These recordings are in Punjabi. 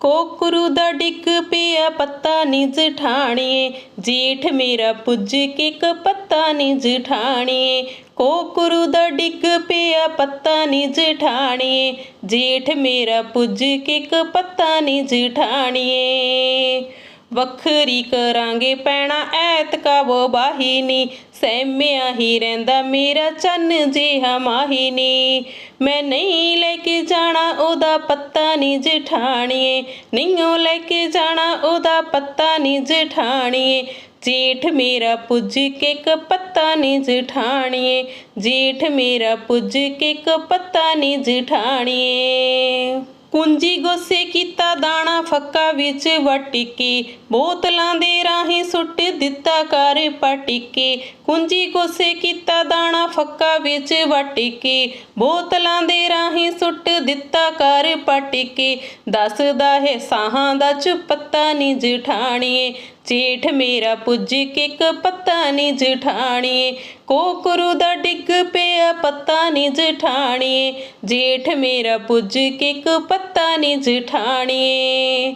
ਕੋਕਰੂ ਦਾ ਡਿੱਗ ਪਿਆ ਪੱਤਾ ਨੀ ਜਠਾਣੀਏ ਜੇਠ ਮੇਰਾ ਪੁੱਜ ਕੇ ਇੱਕ ਪੱਤਾ ਨੀ ਜਠਾਣੀਏ ਕੋਕਰੂ ਦਾ ਡਿੱਗ ਪਿਆ ਪੱਤਾ ਨੀ ਜਠਾਣੀਏ ਜੇਠ ਮੇਰਾ ਪੁੱਜ ਕੇ ਇੱਕ ਪੱਤਾ ਨੀ ਜਠਾਣੀਏ ਵੱਖਰੀ ਕਰਾਂਗੇ ਪੈਣਾ ਐਤਕਾ ਵੋ ਬਾਹੀਨੀ, ਸਹਿਮਿਆ ਹੀ ਰਹਿੰਦਾ ਮੇਰਾ ਚੰਨ ਜਿਹਾ ਮਾਹੀਨੀ। ਮੈਂ ਨਹੀਂ ਲੈ ਕੇ ਜਾਣਾ ਉਹਦਾ ਪੱਤਾ ਨੀ ਜਠਾਣੀਏ ਨਹੀਂਓ ਲੈ ਕੇ ਜਾਣਾ ਉਹਦਾ ਪੱਤਾ ਨੀ ਜਠਾਣੀਏ। ਜੇਠ ਮੇਰਾ ਪੁੱਜ ਕੇ ਇੱਕ ਪੱਤਾ ਨੀ ਜਠਾਣੀਏ, ਜੇਠ ਮੇਰਾ ਪੁੱਜ ਕੇ ਇੱਕ ਪੱਤਾ ਨੀ ਜਠਾਣੀਏ। ਕੁੰਜੀ ਗੋਸੇ ਕੀਤਾ ਦਾਣਾ ਫੱਕਾ ਵਿੱਚ ਵਟਿਕੇ, ਬੋਤਲਾਂ ਦੇ ਰਾਹੀਂ ਸੁੱਟ ਦਿੱਤਾ ਕਰ ਪਟਿਕੇ। ਕੁੰਜੀ ਗੁੱਸੇ ਕੀਤਾ ਦਾਣਾ ਫੱਕਾ ਵਿੱਚ ਵਟਿਕੇ, ਬੋਤਲਾਂ ਦੇ ਰਾਹੀਂ ਸੁੱਟ ਦਿੱਤਾ ਕਰ ਪਟਿਕੇ। ਦੱਸਦਾ ਹੈ ਸਾਹਾਂ ਦਾ ਚੁਪੱਤਾ ਨੀ ਜਠਾਣੀਏ ਜੇਠ ਮੇਰਾ ਪੁੱਜ ਕੇ ਇੱਕ ਪੱਤਾ ਨੀ ਜਠਾਣੀਏ ਕੋਕਰੂ ਦਾ ਡਿੱਗ ਪਿਆ ਪੱਤਾ ਨੀ ਜਠਾਣੀਏ ਜੇਠ ਮੇਰਾ ਪੁੱਜ ਕਿਕ ਇੱਕ ਪੱਤਾ ਨੀ ਜਠਾਣੀਏ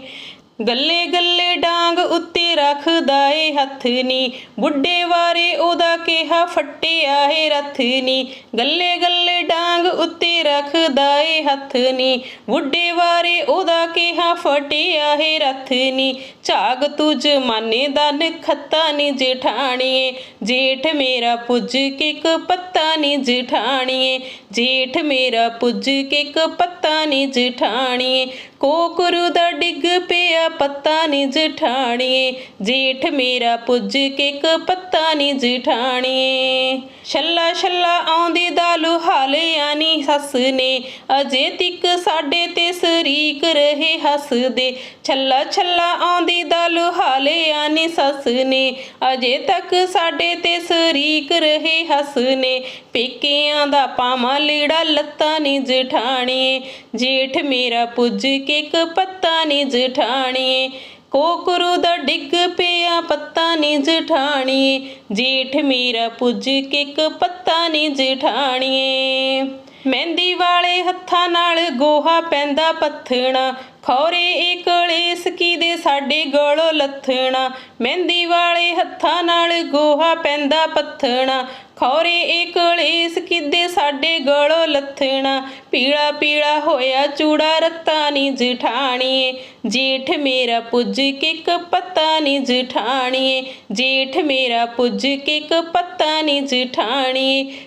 ਗੱਲੇ ਗੱਲੇ ਡਾਂਗ ਉੱਤੇ ਰੱਖਦਾ ਏ ਹੱਥ ਨੀ। ਬੁੱਢੇ ਵਾਰੇ ਉਹਦਾ ਕਿਹਾ ਫੱਟਿਆ ਏ ਰੱਥ ਨੀ। ਗੱਲੇ ਗੱਲੇ ਡਾਂਗ ਉੱਤੇ ਰੱਖਦਾ ਏ ਹੱਥ ਨੀ। ਬੁੱਢੇ ਵਾਰੇ ਉਹਦਾ ਕਿਹਾ ਫਟਿਆ ਏ ਰੱਥ ਨੀ। ਝਾਗ ਤੂੰ ਜਮਾਨੇ ਦਾ ਨਖੱਤਾ ਨੀ ਜੇਠਾਣੀਏ। ਜੇਠ ਮੇਰਾ ਪੁੱਜ ਕੇ ਇੱਕ ਪੱਤਾ ਨੀ ਜੇਠਾਣੀਏ। ਜੇਠ ਮੇਰਾ ਪੁੱਜ ਕੇ ਇੱਕ ਪੱਤਾ ਨੀ ਜੇਠਾਣੀਏ। ਕੋਕਰੂ ਦਾ ਡਿੱਗ ਪਿਆ ਪੱਤਾ ਨੀ ਜਠਾਣੀਏ ਜੇਠ ਮੇਰਾ ਪੁੱਜ ਕੇ ਇੱਕ ਪੱਤਾ ਨੀ ਜਠਾਣੀਏ ਛੱਲਾ ਛੱਲਾ ਆਉਂਦੀ ਦਾ ਲੁਹਾਲਿਆਂ ਨੀ ਸੱਸ ਨੇ ਅਜੇ ਤਿੱਕ ਸਾਡੇ ਤੇ ਸਰੀਕ ਰਹੇ ਹੱਸਦੇ। ਛੱਲਾ ਛੱਲਾ ਆਉਂਦੀ ਦਾ ਲੁਹਾਲਿਆਂ ਨੀ ਸੱਸ ਨੇ ਅਜੇ ਤੱਕ ਸਾਡੇ ਤੇ ਸਰੀਕ ਰਹੇ ਹੱਸਨੇ। ਪੇਕਿਆਂ ਦਾ ਪਾਵਾਂ ਲੀੜਾ ਲੱਤਾਂ ਨੀ ਜਠਾਣੀਏ ਜੇਠ ਮੇਰਾ ਪੁੱਜ ਕੇ ਇੱਕ ਪੱਤਾ ਨੀ ਜਠਾਣੀਏ ਕੋਕਰੂ ਦਾ ਡਿੱਗ ਪਿਆ ਪੱਤਾ ਨੀ ਜਠਾਣੀਏ ਜੇਠ ਮੇਰਾ ਪੁੱਜ ਕੇ ਪੱਤਾ ਨੀ ਜਠਾਣੀਏ ਮਹਿੰਦੀ ਵਾਲੇ ਹੱਥਾਂ ਨਾਲ ਗੋਹਾ ਪੈਂਦਾ ਪੱਥਣਾ, ਖੌਰੇ ਇਹ ਕਲੇਸ ਦੇ ਸਾਡੇ ਗਲੋਂ ਲੱਥਣਾ। ਮਹਿੰਦੀ ਵਾਲੇ ਹੱਥਾਂ ਨਾਲ ਗੋਹਾ ਪੈਂਦਾ ਪੱਥਣਾ, ਖੌਰੇ ਇਹ ਕਲੇਸ ਦੇ ਸਾਡੇ ਗਲੋਂ ਲੱਥਣਾ। ਪੀਲਾ ਪੀਲਾ ਹੋਇਆ ਚੂੜਾ ਰੱਤਾ ਨੀ ਜਠਾਣੀਏ। ਜੇਠ ਮੇਰਾ ਪੁੱਜ ਕੇ ਇੱਕ ਪੱਤਾ ਨੀ ਜਠਾਣੀਏ। ਜੇਠ ਮੇਰਾ ਪੁੱਜ ਕੇ ਇੱਕ ਪੱਤਾ ਨੀ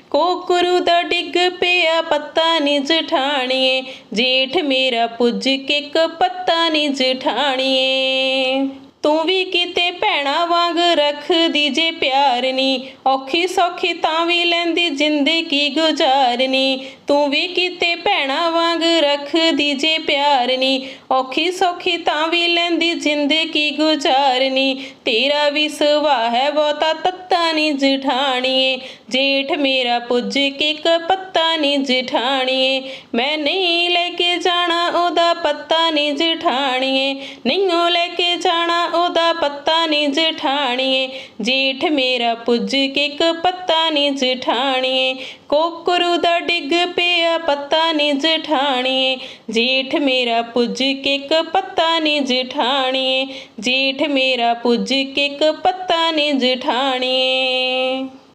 ਕੋਕਰੂ ਦਾ ਡਿੱਗ ਪਿਆ ਪੱਤਾ ਨੀ ਜਠਾਣੀਏ। ਜੇਠ ਮੇਰਾ ਪੁੱਜ ਕੇ ਇੱਕ ਪੱਤਾ ਨੀ ਜਠਾਣੀਏ। ਤੂੰ ਵੀ ਕਿਤੇ ਭੈਣਾ ਵਾਂਗ ਰੱਖਦੀ ਜੇ ਪਿਆਰ ਨੀ ਔਖੀ ਸੌਖੀ ਤਾਂ ਵੀ ਲੈਂਦੀ ਜ਼ਿੰਦਗੀ ਗੁਜ਼ਾਰਨੀ। ਤੂੰ ਵੀ ਕਿਤੇ ਭੈਣਾ ਵਾਂਗ ਰੱਖਦੀ ਜੇ ਪਿਆਰ ਨੀ ਔਖੀ ਸੌਖੀ ਤਾਂ ਵੀ ਲੈਂਦੀ ਜ਼ਿੰਦਗੀ ਗੁਜ਼ਾਰਨੀ। ਤੇਰਾ ਵੀ ਸੁਭਾਅ ਹੈ ਬਹੁਤਾ ਤੱਤਾ ਨੀ ਜਠਾਣੀਏ ਜੇਠ ਮੇਰਾ ਪੁੱਜ ਕੇ ਇੱਕ ਪੱਤਾ ਨੀ ਜਠਾਣੀਏ। ਮੈਂ ਨਹੀਂ ਲੈ ਕੇ ਜਾਣਾ ਉਹਦਾ ਪੱਤਾ ਨੀ ਜਠਾਣੀਏ। ਨਹੀਂਓ ਲੈ ਕੇ ਜਾਣਾ ਉਹਦਾ ਪੱਤਾ ਨੀ ਜਠਾਣੀਏ। ਜੇਠ ਮੇਰਾ ਪੁੱਜ ਕੇ ਇੱਕ ਪੱਤਾ ਨੀ ਜਠਾਣੀਏ। ਕੋਕਰੂ ਦਾ ਡਿੱਗ ਪਿਆ ਪੱਤਾ ਨੀ ਜਠਾਣੀਏ। ਜੇਠ ਮੇਰਾ ਪੁੱਜ ਕੇ ਇੱਕ ਪੱਤਾ ਨੀ ਜਠਾਣੀਏ। ਜੇਠ ਮੇਰਾ ਪੁੱਜ ਕੇ ਇੱਕ ਪੱਤਾ ਨੀ ਜਠਾਣੀਏ।